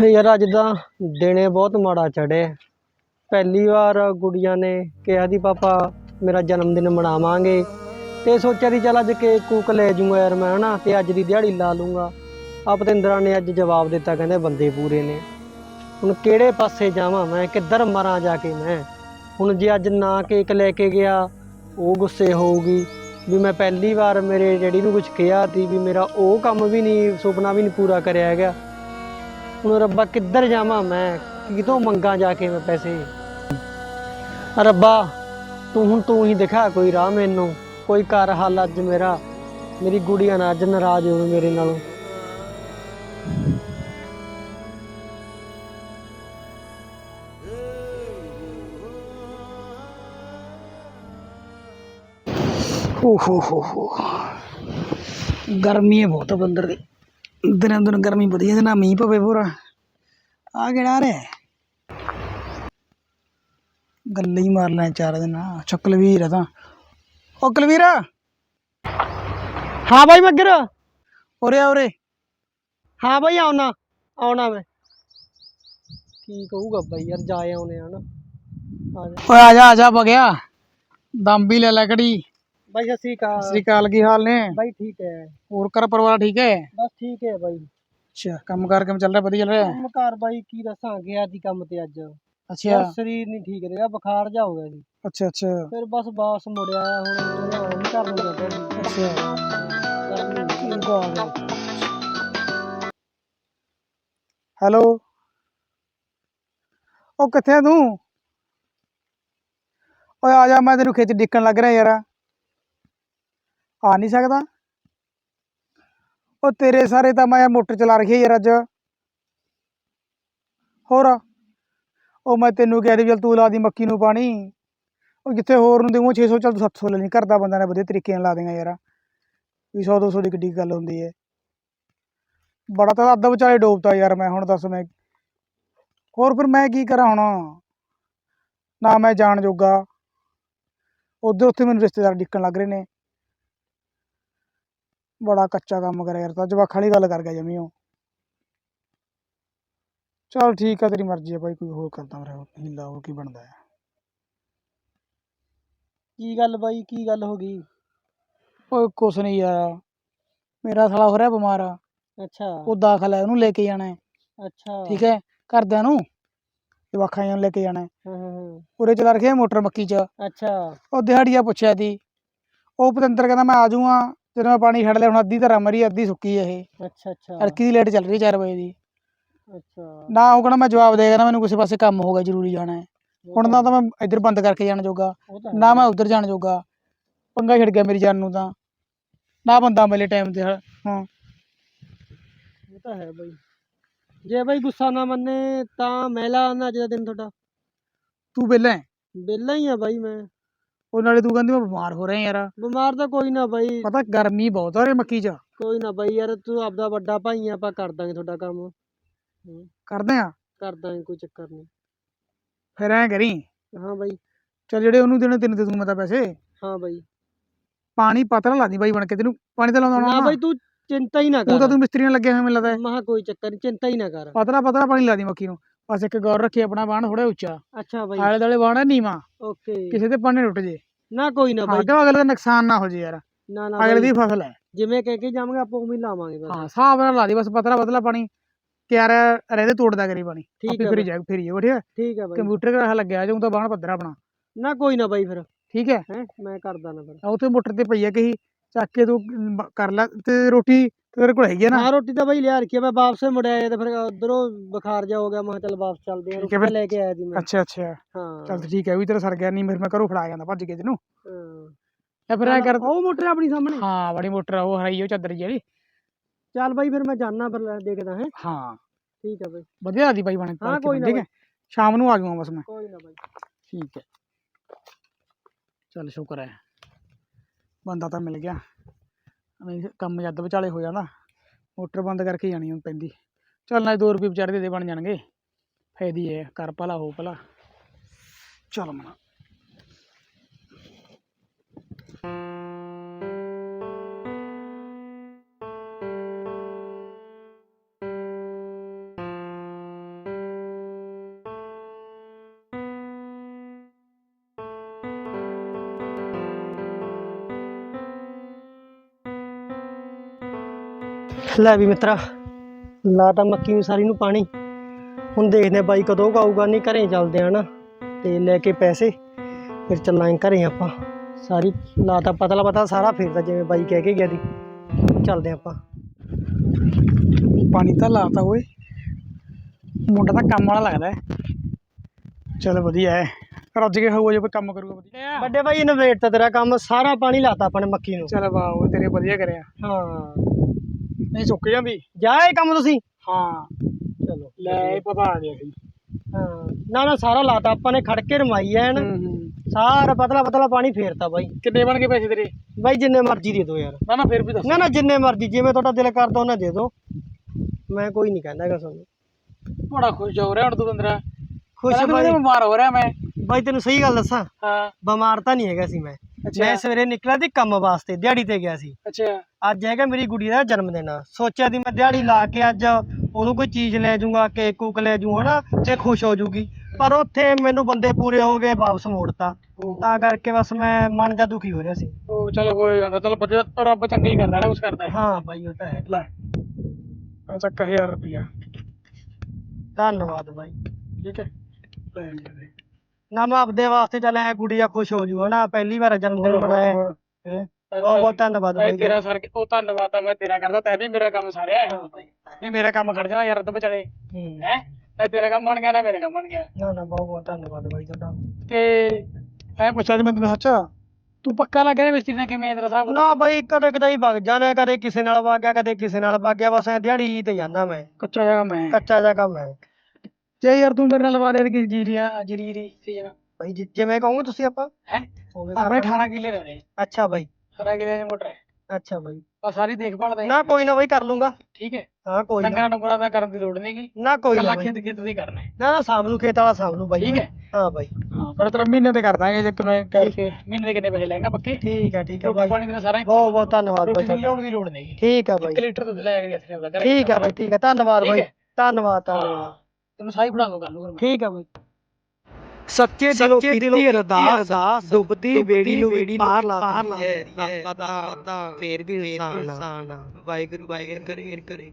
ਯਾਰ ਅੱਜ ਦਾ ਦਿਨੇ ਬਹੁਤ ਮਾੜਾ ਚੜ੍ਹੇ ਪਹਿਲੀ ਵਾਰ ਗੁੜੀਆਂ ਨੇ ਕਿਹਾ ਦੀ ਪਾਪਾ, ਮੇਰਾ ਜਨਮ ਦਿਨ ਮਨਾਵਾਂਗੇ। ਤੇ ਸੋਚਿਆ ਦੀ ਚੱਲ ਅੱਜ ਕੇਕ ਕੂਕ ਲੈ ਜੂੰਗਾ ਯਾਰ ਮੈਂ, ਹਨਾ, ਤੇ ਅੱਜ ਦੀ ਦਿਹਾੜੀ ਲਾ ਲੂੰਗਾ ਆ ਪਤਿੰਦਰਾ ਨੇ ਅੱਜ ਜਵਾਬ ਦਿੱਤਾ, ਕਹਿੰਦੇ ਬੰਦੇ ਪੂਰੇ ਨੇ। ਹੁਣ ਕਿਹੜੇ ਪਾਸੇ ਜਾਵਾਂ ਮੈਂ, ਕਿੱਧਰ ਮਰਾਂ ਜਾ ਕੇ ਮੈਂ? ਹੁਣ ਜੇ ਅੱਜ ਨਾ ਕੇਕ ਲੈ ਕੇ ਗਿਆ, ਉਹ ਗੁੱਸੇ ਹੋਊਗੀ। ਵੀ ਮੈਂ ਪਹਿਲੀ ਵਾਰ ਮੇਰੇ ਡੈਡੀ ਨੂੰ ਕੁਝ ਕਿਹਾ ਸੀ, ਵੀ ਮੇਰਾ ਉਹ ਕੰਮ ਵੀ ਨਹੀਂ ਸੁਪਨਾ ਵੀ ਨਹੀਂ ਪੂਰਾ ਕਰਿਆ ਹੈਗਾ। ਹੁਣ ਰੱਬਾ ਕਿੱਧਰ ਜਾਵਾਂ ਮੈਂ? ਕਿਤੋਂ ਮੰਗਾ ਜਾ ਕੇ ਮੈਂ ਪੈਸੇ? ਰੱਬਾ, ਤੂੰ ਹੁਣ ਤੂੰ ਹੀ ਦਿਖਾ ਕੋਈ ਰਾਹ ਮੈਨੂੰ। ਕੋਈ ਕਰ ਹੱਲ ਅੱਜ ਮੇਰਾ। ਮੇਰੀ ਗੁੜੀਆ ਨਾ ਅੱਜ ਨਾਰਾਜ਼ ਹੋਵੇ ਮੇਰੇ ਨਾਲੋਂ। ਓ ਹੋ ਹੋ ਹੋ। ਗਰਮੀ ਬਹੁਤ ਬੰਦਰ ਦੀ। ਦਿਨਾਂ ਦਿਨ ਗਰਮੀ ਵਧੀ ਜਾਂਦੀ ਨਾ ਮੀਂਹ ਪਵੇ ਪੂਰਾ। ਆ ਕਿਹੜਾ ਰਿਹਾ ਗੱਲੇ ਹੀ ਮਾਰ ਲੈ ਚਾਰ ਦਿਨ ਅੱਛਾ ਕੁਲਵੀਰ ਆ ਤਾਂ। ਓ ਕੁਲਵੀਰ! ਹਾਂ ਬਾਈ ਮੱਗਰ ਉਰੇ ਆ ਉਰੇ। ਹਾਂ ਬਾਈ ਆਉਣਾ ਆਉਣਾ ਮੈਂ। ਕੀ ਕਹੂਗਾ ਬਾਈ ਯਾਰ ਜਾ ਆਉਨੇ ਆ ਨਾ। ਆ ਜਾ। ਓਏ ਆ ਜਾ ਆ ਜਾ ਬਗਿਆ ਦਮ ਵੀ ਲੈ ਲੈ ਕੜੀ ਬਾਈ ਸਤਿ ਸ੍ਰੀ ਅਕਾਲ। ਸ੍ਰੀ ਅਕਾਲ ਕੀ ਹਾਲ ਨੇ? ਬਾਈ ਠੀਕ ਹੈ। ਹੋਰ ਕਰ ਪਰਿਵਾਰ ਠੀਕ ਹੈ? ਬਸ ਠੀਕ ਹੈ ਬਾਈ। ਅੱਛਾ ਕੰਮ ਕਾਰ ਕਿਵੇਂ ਚੱਲ ਰਿਹਾ? ਵਧੀਆ ਚੱਲ ਰਿਹਾ? ਕੰਮ ਕਾਰ ਬਾਈ ਕੀ ਦੱਸਾਂ ਗਿਆ ਦੀ ਕੰਮ ਤੇ ਅੱਜ। ਅੱਛਾ। ਯਾਰ ਸਰੀਰ ਨਹੀਂ ਠੀਕ ਰਿਹਾ ਬੁਖਾਰ ਜਾ ਹੋ ਗਿਆ ਸੀ। ਅੱਛਾ ਅੱਛਾ। ਫਿਰ ਬਸ ਵਾਪਸ ਮੁੜਿਆ ਆਇਆ ਹੁਣ ਹੁਣ ਘਰ ਨੂੰ ਜਾਂਦਾ ਸੀ। ਅੱਛਾ। ਗਰਮੀ ਠੀਕ ਆ। ਗਿਆ ਹੈਲੋ। ਉਹ ਕਿੱਥੇ ਆ ਤੂੰ? ਓਏ ਆ ਜਾ ਮੈਂ ਤੈਨੂੰ ਖਿੱਚ ਡਿੱਕਣ ਲੱਗ ਰਿਹਾ ਯਾਰ। ਆ ਨਹੀਂ ਸਕਦਾ। ਉਹ ਤੇਰੇ ਸਾਰੇ ਤਾਂ ਮੈਂ ਮੋਟਰ ਚਲਾ ਰੱਖੀ ਯਾਰ ਅੱਜ। ਹੋਰ, ਉਹ ਮੈਂ ਤੈਨੂੰ ਕਹਿ ਰਹੀ ਵੀ ਚੱਲ ਤੂੰ ਲਾ ਦੀ ਮੱਕੀ ਨੂੰ ਪਾਣੀ। ਉਹ ਜਿੱਥੇ ਹੋਰ ਨੂੰ ਦੇਵਾਂ 600 ਚੱਲ ਤੂੰ 700 ਲੈ ਘਰ ਦਾ ਬੰਦਾ ਨੇ ਵਧੀਆ ਤਰੀਕੇ ਨਾਲ ਲਾ ਦੇਗਾ ਯਾਰ। ਵੀ 100 200 ਦੀ ਕਿੱਡੀ ਗੱਲ ਹੁੰਦੀ ਹੈ। ਬੜਾ ਤਾਂ ਅੱਧ ਵਿਚਾਲੇ ਡੋਬਤਾ ਯਾਰ ਮੈਂ, ਹੁਣ ਦੱਸ ਮੈਂ। ਹੋਰ ਫਿਰ ਮੈਂ ਕੀ ਕਰਾਂ ਹੁਣ? ਨਾ ਮੈਂ ਜਾਣ ਜੋਗਾ। ਉਧਰ ਉੱਥੇ ਮੈਨੂੰ ਰਿਸ਼ਤੇਦਾਰ ਡਿੱਕਣ ਲੱਗ ਰਹੇ ਨੇ। ਬੜਾ ਕੱਚਾ ਕੰਮ ਕਰਿਆ ਯਾਰ ਤਾਂ ਜਵਾਖਾਂ ਵਾਲੀ ਗੱਲ ਕਰ ਗਿਆ ਜਮੀ ਉਹ। ਚਲ ਠੀਕ ਆ ਤੇਰੀ ਮਰਜ਼ੀ ਹੈ ਭਾਈ ਕੋਈ ਹੋਰ ਕਰਦਾ ਮੇਰਾ ਹੀਲਾ ਹੋਰ ਕੀ ਬਣਦਾ ਹੈ ਕੀ ਗੱਲ ਬਾਈ ਕੀ ਗੱਲ ਹੋ ਗਈ? ਓਏ ਕੁਛ ਨਹੀਂ ਯਾਰ ਮੇਰਾ ਸਾਲਾ ਹੋ ਰਿਹਾ ਬਿਮਾਰ। ਆ ਅੱਛਾ। ਉਹ ਦਾਖਲ ਹੈ ਉਹਨੂੰ ਲੈ ਕੇ ਜਾਣਾ। ਹੈ ਅੱਛਾ। ਠੀਕ ਹੈ ਘਰਦਿਆਂ ਨੂੰ ਜਵਾਖਾਂ ਨੂੰ ਲੈ ਕੇ ਜਾਣਾ। ਹੈ ਹਾਂ ਹਾਂ ਹਾਂ। ਉਰੇ ਚਲਾ ਰੱਖਿਆ ਮੋਟਰ ਮੱਕੀ 'ਚ। ਅੱਛਾ। ਉਹ ਦਿਹਾੜੀਆ ਪੁੱਛਿਆ ਸੀ। ਉਹ ਪਤੰਦਰ ਕਹਿੰਦਾ ਮੈਂ ਆ ਜਾਊਂਗਾ। ਜਦੋਂ ਮੈਂ ਪਾਣੀ ਛੱਡ ਲਿਆ ਹੁਣ ਅੱਧੀ ਧਰਾ ਮਰੀ ਅੱਧੀ ਸੁੱਕੀ ਹੈ ਇਹ। ਅੱਛਾ ਅੱਛਾ। ਅੜਕੀ ਦੀ ਲਾਈਟ ਚੱਲ ਰਹੀ 4 ਵਜੇ ਦੀ। ਅੱਛਾ। ਨਾ ਉਹ ਕਹਿੰਦਾ ਮੈਂ ਜਵਾਬ ਦੇ ਕਹਿੰਦਾ ਮੈਨੂੰ ਕਿਸੇ ਪਾਸੇ ਕੰਮ ਹੋਗਾ ਜ਼ਰੂਰੀ ਜਾਣਾ ਹੈ। ਹੁਣ ਨਾ ਤਾਂ ਮੈਂ ਇੱਧਰ ਬੰਦ ਕਰਕੇ ਜਾਣ ਜੋਗਾ। ਨਾ ਹੈ। ਮੈਂ ਉੱਧਰ ਜਾਣ ਜੋਗਾ। ਪੰਗਾ ਛਿੜ ਗਿਆ ਮੇਰੀ ਜਾਨ ਨੂੰ ਤਾਂ। ਨਾ ਬੰਦਾ ਮਿਲੇ ਟਾਈਮ ਤੇ ਹਾਂ। ਉਹ ਤਾਂ ਹੈ ਬਾਈ। ਜੇ ਬਾਈ ਗੁੱਸਾ ਨਾ ਮੰਨੇ ਤਾਂ ਮੈਂ ਲਾਉਣਾ ਅੱਜ ਦਾ ਦਿਨ ਤੁਹਾਡਾ। ਤੂੰ ਪਹਿਲਾਂ ਵਿਹਲਾ ਹੀ ਆ ਬਾਈ ਮੈਂ। ਉਹ ਨਾਲੇ ਤੂੰ ਕਹਿੰਦੀ ਮੈਂ ਬਿਮਾਰ ਹੋ ਰਿਹਾ ਯਾਰ। ਬਿਮਾਰ ਤਾਂ ਕੋਈ ਨਾ ਬਾਈ। ਪਤਾ ਗਰਮੀ ਬਹੁਤ ਆ ਰੇ ਮੱਕੀ 'ਚ। ਕੋਈ ਨਾ ਬਾਈ ਯਾਰ ਤੂੰ ਆਪਦਾ ਵੱਡਾ ਭਾਈ ਆ ਆਪਾਂ ਕਰ ਦਾਂਗੇ ਤੁਹਾਡਾ ਕੰਮ। ਹੂੰ, ਕਰਦੇ ਆ? ਕਰ ਦਾਂਗੇ ਕੋਈ ਚੱਕਰ ਨਹੀਂ ਫਿਰ ਐਂ ਕਰੀ। ਹਾਂ ਬਾਈ। ਚੱਲ ਜਿਹੜੇ ਉਹਨੂੰ ਦੇਣੇ ਤੈਨੂੰ ਦੇ ਦੂੰ ਮੈਂ ਤਾਂ ਪੈਸੇ। ਹਾਂ ਬਾਈ। ਪਾਣੀ ਪਤਲਾ ਲਾ ਦੀ ਬਾਈ ਬਣ ਕੇ ਤੈਨੂੰ ਪਾਣੀ ਤਾਂ ਲਾਉਂਦਾ ਨਾ ਹੋਣਾ। ਬਾਈ ਤੂੰ ਚਿੰਤਾ ਹੀ ਨਾ ਤਾਂ ਕਰ। ਤੂੰ ਮਿਸਤਰੀ ਨਾਲ ਲੱਗਿਆ ਹੋਇਆ ਮੈਨੂੰ ਲੱਗਦਾ। ਹੈ। ਮਹਾ ਕੋਈ ਚੱਕਰ ਨਹੀਂ ਚਿੰਤਾ ਹੀ ਨਾ ਕਰ। ਪਤਲਾ ਪਤਲਾ ਪਾਣੀ ਲਾ ਦੀ ਮੱਕੀ ਨੂੰ। ਬਸ ਇੱਕ ਗੌਰ ਰੱਖੀ ਆਪਣਾ ਬਾਣ ਥੋੜਾ ਉੱਚਾ। ਅੱਛਾ ਬਾਈ। ਆਲੇ ਦਾਲੇ ਬਾਣ ਨੀਵਾ। ਓਕੇ। ਕਿਸੇ ਤੇ ਪਾਣੀ ਰੁੱਟ ਜੇ। ਨਾ ਕੋਈ ਨਾ ਬਾਈ। ਅਗਲੇ ਦਾ ਨੁਕਸਾਨ ਨਾ ਹੋ ਜੇ ਯਾਰ। ਨਾ ਨਾ ਅਗਲੇ ਦੀ ਫਸਲ ਹੈ। ਜਿਵੇਂ ਕਹਿ ਕੇ ਜਾਵਾਂਗੇ ਆਪਾਂ ਉਵੇਂ ਲਾਵਾਂਗੇ ਬਸ। ਹਾਂ ਹਿਸਾਬ ਨਾਲ ਲਾ ਦੀ ਬਸ ਪਤਲਾ ਪਤਲਾ ਪਾਣੀ। ਕਿਆਰਾ ਰਹਿੰਦੇ ਤੋੜਦਾ ਕਰੀ ਪਾਣੀ। ਠੀਕ ਹੈ ਫਿਰ ਜਾ ਫਿਰ ਠੀਕ ਹੈ? ਠੀਕ ਹੈ ਬਾਈ। ਕੰਪਿਊਟਰ ਕਰਾ ਲੱਗਿਆ ਜਾਊਂ ਤਾਂ ਬਾਣ ਪੱਧਰਾ ਆਪਣਾ। ਨਾ ਕੋਈ ਨਾ ਬਾਈ ਫਿਰ। ਠੀਕ ਹੈ? ਮੈਂ ਕਰਦਾ ਨਾ ਫਿਰ। ਉੱਥੇ ਮੋਟਰ ਤੇ ਪਈ ਹੈ ਕਹੀ ਚੱਕ ਕੇ ਤੂੰ ਕਰ ਲੈ ਤੇ ਰੋਟੀ ਤੇਰੇ ਕੋਲ ਹੈਗੀ ਹੈ ਨਾ? ਹਾਂ ਰੋਟੀ ਤਾਂ ਬਾਈ ਲਿਆ ਰੱਖੀ ਆ, ਮੈਂ ਵਾਪਸ ਮੁੜਿਆ ਆਇਆ ਤੇ ਫਿਰ ਉਧਰੋਂ ਬੁਖਾਰ ਜਾ ਹੋ ਗਿਆ ਮੈਂ ਕਿਹਾ ਚੱਲ ਵਾਪਸ ਚੱਲਦੇ ਆ ਠੀਕ ਰੋਟੀ ਹੈ। ਲੈ ਕੇ ਆਇਆ ਸੀ ਮੈਂ। ਅੱਛਾ ਅੱਛਾ। ਹਾਂ। ਚੱਲ ਠੀਕ ਹੈ ਵੀ ਤੇਰਾ ਸਰ ਗਿਆ ਨਹੀਂ ਫਿਰ ਮੈਂ ਘਰੋਂ ਫੜਾ ਜਾਂਦਾ ਭੱਜ ਕੇ ਤੈਨੂੰ। ਹਾਂ। ਜਾਂ ਫਿਰ ਐ ਕਰ ਉਹ ਮੋਟਰ ਆਪਣੀ ਸਾਹਮਣੇ। ਹਾਂ ਬੜੀ ਮੋਟਰ ਆ ਉਹ ਹਰਾਈ ਉਹ ਚਾਦਰ ਜਿਹੀ ਵਾਲੀ। ਚੱਲ ਬਾਈ ਫਿਰ ਮੈਂ ਜਾਣਾ ਫਿਰ ਲੈ- ਦੇਖਦਾ ਹੈ। ਹਾਂ। ਠੀਕ ਹੈ ਬਾਈ। ਵਧੀਆ ਆਦੀ ਬਾਈ ਬਣੇ ਹਾਂ, ਕੋਈ ਨਾ ਠੀਕ ਹੈ। ਸ਼ਾਮ ਨੂੰ ਆ ਜਾਊਂਗਾ ਬਸ ਮੈਂ। ਕੋਈ ਨਾ ਬਾਈ। ਠੀਕ ਹੈ। ਚੱਲ ਸ਼ੁਕਰ ਹੈ। ਬੰਦਾ ਤਾਂ ਮਿਲ ਗਿਆ। ਨਹੀਂ ਕੰਮ ਜੱਦ ਵਿਚਾਲੇ ਹੋ ਜਾਂਦਾ ਮੋਟਰ ਬੰਦ ਕਰਕੇ ਜਾਣੀ ਹੁਣ ਪੈਂਦੀ। ਚੱਲ ਨਾ 2 ਰੁਪਏ ਵਿਚਾਰੇ ਦੇ ਦੇ ਬਣ ਜਾਣਗੇ। ਫਾਇਦੀ ਹੈ ਕਰ ਭਲਾ ਹੋ ਭਲਾ। ਚੱਲ ਮਨਾ। ਲੈ ਵੀ ਮਿੱਤਰਾ। ਲਾ ਤਾਂ ਮੱਕੀ ਨੂੰ ਸਾਰੀ ਨੂੰ ਪਾਣੀ। ਹੁਣ ਦੇਖਦੇ ਆ ਬਾਈ ਕਦੋਂ ਆਊਗਾ ਨਹੀਂ ਘਰੇ ਚੱਲਦੇ ਆ ਨਾ। ਤੇ ਲੈ ਕੇ ਪੈਸੇ ਫਿਰ ਚੱਲਾਂਗੇ ਘਰੇ ਆਪਾਂ। ਸਾਰੀ ਲਾ ਤਾਂ ਪਤਲਾ ਪਤਾ ਸਾਰਾ ਫੇਰਦਾ ਜਿਵੇਂ ਬਾਈ ਕਹਿ ਕੇ ਗਿਆ ਦੀ ਚੱਲਦੇ ਆ ਆਪਾਂ। ਪਾਣੀ ਤਾਂ ਲਾਤਾ ਓਏ। ਮੁੰਡਾ ਤਾਂ ਕੰਮ ਵਾਲਾ ਲੱਗਦਾ ਹੈ। ਚਲ ਵਧੀਆ ਹੈ। ਰੱਜ ਕੇ ਹੋਊਗਾ ਜੇ ਕੋਈ ਕੰਮ ਕਰੂਗਾ ਵਧੀਆ। ਵੱਡੇ ਬਾਈ ਇਨਵੇਟ ਤਾਂ ਤੇਰਾ ਕੰਮ। ਸਾਰਾ ਪਾਣੀ ਲਾਤਾ ਆਪਣੇ ਮੱਕੀ ਨੂੰ। ਚਲ ਵਾਹ ਤੇਰੇ ਵਧੀਆ ਕਰਿਆ। ਹਾਂ। ਨਹੀਂ ਸੁੱਕ ਜਾਂਦੀ। ਜਾਏ ਕੰਮ ਤੁਸੀਂ। ਹਾਂ। ਚਲੋ। ਲੈ ਇਹ ਪਤਾ ਆ ਗਿਆ ਸੀ। ਹਾਂ। ਨਾ ਨਾ ਸਾਰਾ ਲਾਤਾ। ਆਪਾਂ ਨੇ ਖੜ ਕੇ ਰਮਾਈ ਐ ਨਾ ਸਾਰਾ ਪਤਲਾ ਪਤਲਾ ਪਾਣੀ ਫੇਰਤਾ ਬਾਈ। ਕਿੰਨੇ ਬਣ ਗਏ ਪੈਸੇ ਤੇਰੇ? ਬਾਈ ਜਿੰਨੇ ਮਰਜ਼ੀ ਦੇ ਦਿਓ ਯਾਰ। ਨਾ ਨਾ ਫਿਰ ਵੀ ਦੱਸ। ਨਾ ਨਾ ਜਿੰਨੇ ਮਰਜ਼ੀ। ਜਿਵੇਂ ਤੁਹਾਡਾ ਦਿਲ ਕਰਦਾ ਉਹਨਾਂ ਦੇ ਦਿਓ। ਮੈਂ ਕੋਈ ਨਹੀਂ ਕਹਿੰਦਾ ਹੈਗਾ ਤੁਹਾਨੂੰ। ਬੜਾ ਖੁਸ਼ ਹੋ ਰਿਹਾ ਹੁਣ ਤੂੰ ਬੰਦਰਾ ਖੁਸ਼ ਖੁਸ਼ ਬਾਈ। ਬਿਮਾਰ ਹੋ ਰਿਹਾ ਮੈਂ? ਬਾਈ ਤੈਨੂੰ ਸਹੀ ਗੱਲ ਦੱਸਾਂ। ਹਾਂ। ਬਿਮਾਰ ਤਾਂ ਨਹੀਂ ਹੈਗਾ ਸੀ ਮੈਂ। ਮੈਂ ਸਵੇਰੇ ਨਿਕਲਿਆ ਸੀ ਕੰਮ ਵਾਸਤੇ ਦਿਹਾੜੀ ਤੇ ਗਿਆ ਸੀ। ਅੱਛਾ। ਅੱਜ ਹੈਗਾ ਮੇਰੀ ਗੁੱਡੀ ਦਾ ਜਨਮ ਦਿਨ। ਸੋਚਿਆ ਸੀ ਮੈਂ ਦਿਹਾੜੀ ਲਾ ਕੇ ਅੱਜ ਉਹਨੂੰ ਕੋਈ ਚੀਜ਼ ਲੈ ਜਾਊਂਗਾ ਕੇਕ ਕੂਕ ਲੈ ਜਾਊਂ ਹਨਾ ਤੇ ਖੁਸ਼ ਹੋ ਜਾਊਗੀ। ਪਰ ਉੱਥੇ ਮੈਨੂੰ ਬੰਦੇ ਪੂਰੇ ਹੋ ਗਏ ਵਾਪਸ ਮੋੜਤਾ। ਤਾਂ ਕਰਕੇ ਬਸ ਮੈਂ ਮਨ ਜਾ ਦੁਖੀ ਹੋ ਰਿਹਾ ਸੀ। ਉਹ ਚਲ ਕੋਈ ਗੱਲ ਚਲ ਬੱਚਾ ਰੱਬ ਚੰਗਾ ਹੀ ਕਰਦਾ ਨਾ ਕੁਛ ਕਰਦਾ ਹੈ ਹਾਂ ਬਾਈ ਉਹ ਤਾਂ ਹੈ। ਲੈ। ਆ ਚੱਕ 1000 ਰੁਪਿਆ ਧੰਨਵਾਦ ਬਾਈ। ਠੀਕ ਹੈ। ਲੈ ਜੀ ਨਾ ਮੈਂ ਆਪਦੇ ਵਾਸਤੇ ਚੱਲ ਐ ਗੁੱਡੀਆ ਖੁਸ਼ ਹੋ ਜੂ ਹਨਾ ਪਹਿਲੀ ਵਾਰ ਜਨਮ ਦਿਨ ਮਨਾਇਆ ਹੈਂ। ਬਹੁਤ ਬਹੁਤ ਧੰਨਵਾਦ ਬਾਈ ਤੇਰਾ ਸਰ ਉਹ ਧੰਨਵਾਦ ਆ ਮੈਂ ਤੇਰਾ ਕਰਦਾ ਤੈ ਵੀ ਮੇਰਾ ਕੰਮ ਸਾਰਿਆ ਨਹੀਂ ਮੇਰਾ ਕੰਮ ਖੜ ਜਾਣਾ ਯਾਰ ਅੱਧ ਵਿਚਾਲੇ। ਹੂੰ। ਹੈ ਤੇ ਤੇਰਾ ਕੰਮ ਬਣ ਗਿਆ ਨਾ ਮੇਰਾ ਕੰਮ ਬਣ ਗਿਆ। ਨਾ ਨਾ ਬਹੁਤ ਬਹੁਤ ਧੰਨਵਾਦ ਬਾਈ ਤੁਹਾਡਾ। ਤੇ ਐ ਪੁੱਛਿਆ ਜੀ ਮੈਂ ਤੈਨੂੰ ਸੱਚ ਤੂੰ ਪੱਕਾ ਲੱਗ ਰਿਹਾ ਮਿਸਤਰੀ ਨਾਲ ਕਿਵੇਂ ਤੇਰਾ ਸਾਹਿਬ ਨਾ ਬਾਈ ਕਦੇ ਕਦੇ ਵਗ ਜਾਣਾ ਕਦੇ ਕਿਸੇ ਨਾਲ ਵਗ ਗਿਆ ਕਦੇ ਕਿਸੇ ਨਾਲ ਵਗ ਗਿਆ ਬਸ ਐ ਦਿਹਾੜੀ ਤੇ ਜਾਂਦਾ ਮੈਂ। ਕੱਚਾ ਜਗਾ ਮੈਂ ਕੱਚਾ ਜਿਹਾ ਕੰਮ ਹੈ। ਜੇ ਯਾਰ ਤੂੰ ਮੇਰੇ ਨਾਲ ਲਵਾ ਦੇ ਕਿ ਜੀਰੀਆ ਜੀਰੀ ਸੀ ਜਨਾ ਬਾਈ ਜਿ- ਜਿਵੇਂ ਕਹੋਗੇ ਤੁਸੀਂ ਆਪਾਂ। ਹੈ? ਆਪਣੇ ਕਰ 18 ਕਿੱਲੇ ਰਹੇ ਅੱਛਾ ਬਾਈ। 18 ਕਿੱਲੇ ਦੀ ਮੋਟਰ ਹੈ। ਅੱਛਾ ਬਾਈ। ਬਸ ਸਾਰੀ ਦੇਖਭਾਲ ਦਾ ਨਾ ਕੋਈ ਨਾ ਬਾਈ ਕਰ ਲੂੰਗਾ। ਠੀਕ ਹੈ। ਹਾਂ ਕੋਈ ਨਾ। ਡੰਗਰਾਂ ਡੰਗਰਾਂ ਦਾ ਕਰਨ ਦੀ ਲੋੜ ਨਹੀਂਗੀ ਨਾ ਕੋਈ ਨਾ। ਖੇਤ ਖੇਤ ਦੀ ਕਰਨਾ ਨਾ ਨਾ ਸ਼ਾਮ ਨੂੰ ਖੇਤ ਵਾਲਾ ਸ਼ਾਮ ਨੂੰ ਬਾਈ। ਠੀਕ ਹੈ। ਹਾਂ ਹਾਂ ਪਰ ਤੇਰਾ ਮਹੀਨੇ ਤੇ ਕਰ ਦਾਂਗੇ ਜੇ ਕਿਵੇਂ ਕਰਕੇ ਮਹੀਨੇ ਦੇ ਕਿੰਨੇ ਪੈਸੇ ਲੈਗਾ ਪੱਕੇ? ਠੀਕ ਹੈ ਠੀਕ ਹੈ ਬਾਈ। ਪਾਣੀ ਦਾ ਸਾਰਾ ਬਹੁਤ ਬਹੁਤ ਧੰਨਵਾਦ ਤੁਹਾਡਾ। ਲਿਆਉਣ ਦੀ ਲੋੜ ਨਹੀਂ ਠੀਕ ਹੈ ਬਾਈ। 1 ਲੀਟਰ ਦੁੱਧ ਲੈ ਕੇ ਇੱਥੇ ਆਉਂਦਾ ਠੀਕ ਹੈ ਬਾਈ ਠੀਕ ਹੈ। ਧੰਨਵਾਦ ਹੈ। ਧੰਨਵਾਦ ਧੰਨਵਾਦ। ਤੈਨੂੰ ਸਾਈ ਫੜਾ ਦੂੰਗਾ ਗੱਲ ਠੀਕ ਬਾਈ। ਸੱਚੇ ਦਿਲੋਂ ਕੀਤੀ ਅਰਦਾਸ ਡੁੱਬਦੀ ਬੇੜੀ ਨੂੰ ਬੇੜੀ ਪਾਰ ਲਾਤੀ ਹੈ। ਰੱਬ ਦਾ ਫੇਰ ਵੀ ਵਾਹਿਗੁਰੂ ਵਾਹਿਗੁਰੂ ਕਰੇ ਕਰੇ।